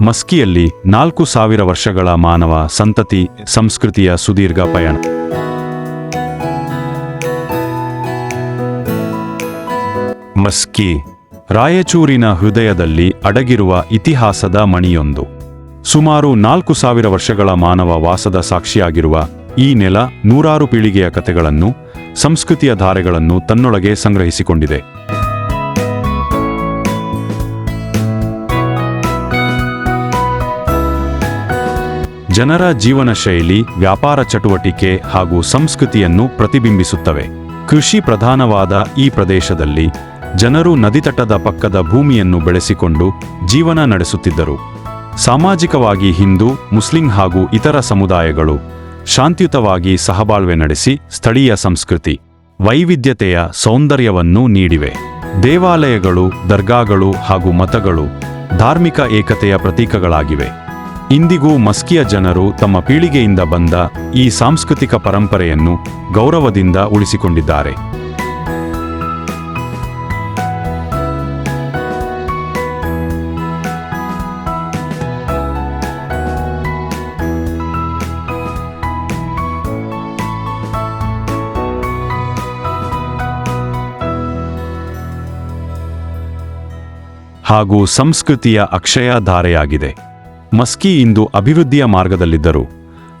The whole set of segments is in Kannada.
ಮಸ್ಕಿಯಲ್ಲಿ ನಾಲ್ಕು ಸಾವಿರ ವರ್ಷಗಳ ಮಾನವ ಸಂತತಿ ಸಂಸ್ಕೃತಿಯ ಸುದೀರ್ಘ ಪಯಣ. ಮಸ್ಕಿ, ರಾಯಚೂರಿನ ಹೃದಯದಲ್ಲಿ ಅಡಗಿರುವ ಇತಿಹಾಸದ ಮಣಿಯೊಂದು. ಸುಮಾರು ನಾಲ್ಕು ಸಾವಿರ ವರ್ಷಗಳ ಮಾನವ ವಾಸದ ಸಾಕ್ಷಿಯಾಗಿರುವ ಈ ನೆಲ ನೂರಾರು ಪೀಳಿಗೆಯ ಕಥೆಗಳನ್ನು ಸಂಸ್ಕೃತಿಯ ಧಾರೆಗಳನ್ನು ತನ್ನೊಳಗೆ ಸಂಗ್ರಹಿಸಿಕೊಂಡಿದೆ. ಜನರ ಜೀವನ ಶೈಲಿ, ವ್ಯಾಪಾರ ಚಟುವಟಿಕೆ ಹಾಗೂ ಸಂಸ್ಕೃತಿಯನ್ನು ಪ್ರತಿಬಿಂಬಿಸುತ್ತವೆ. ಕೃಷಿ ಪ್ರಧಾನವಾದ ಈ ಪ್ರದೇಶದಲ್ಲಿ ಜನರು ನದಿತಟದ ಪಕ್ಕದ ಭೂಮಿಯನ್ನು ಬೆಳೆಸಿಕೊಂಡು ಜೀವನ ನಡೆಸುತ್ತಿದ್ದರು. ಸಾಮಾಜಿಕವಾಗಿ ಹಿಂದೂ, ಮುಸ್ಲಿಂ ಹಾಗೂ ಇತರ ಸಮುದಾಯಗಳು ಶಾಂತಿಯುತವಾಗಿ ಸಹಬಾಳ್ವೆ ನಡೆಸಿ ಸ್ಥಳೀಯ ಸಂಸ್ಕೃತಿ, ವೈವಿಧ್ಯತೆಯ ಸೌಂದರ್ಯವನ್ನು ನೀಡಿವೆ. ದೇವಾಲಯಗಳು, ದರ್ಗಾಗಳು ಹಾಗೂ ಮತಗಳು ಧಾರ್ಮಿಕ ಏಕತೆಯ ಪ್ರತೀಕಗಳಾಗಿವೆ. ಇಂದಿಗೂ ಮಸ್ಕಿಯ ಜನರು ತಮ್ಮ ಪೀಳಿಗೆಯಿಂದ ಬಂದ ಈ ಸಾಂಸ್ಕೃತಿಕ ಪರಂಪರೆಯನ್ನು ಗೌರವದಿಂದ ಉಳಿಸಿಕೊಂಡಿದ್ದಾರೆ. ಹಾಗೂ ಸಂಸ್ಕೃತಿಯ ಅಕ್ಷಯ ಧಾರೆಯಾಗಿದೆ. ಮಸ್ಕಿ ಇಂದು ಅಭಿವೃದ್ಧಿಯ ಮಾರ್ಗದಲ್ಲಿದ್ದರು.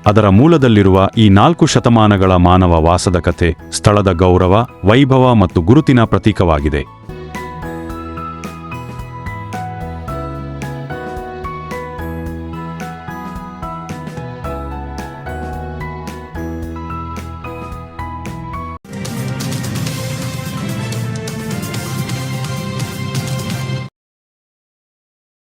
ಅದರ ಮೂಲದಲ್ಲಿರುವ ಈ ನಾಲ್ಕು ಶತಮಾನಗಳ ಮಾನವ ವಾಸದ ಕಥೆ ಸ್ಥಳದ ಗೌರವ, ವೈಭವ ಮತ್ತು ಗುರುತಿನ ಪ್ರತೀಕವಾಗಿದೆ.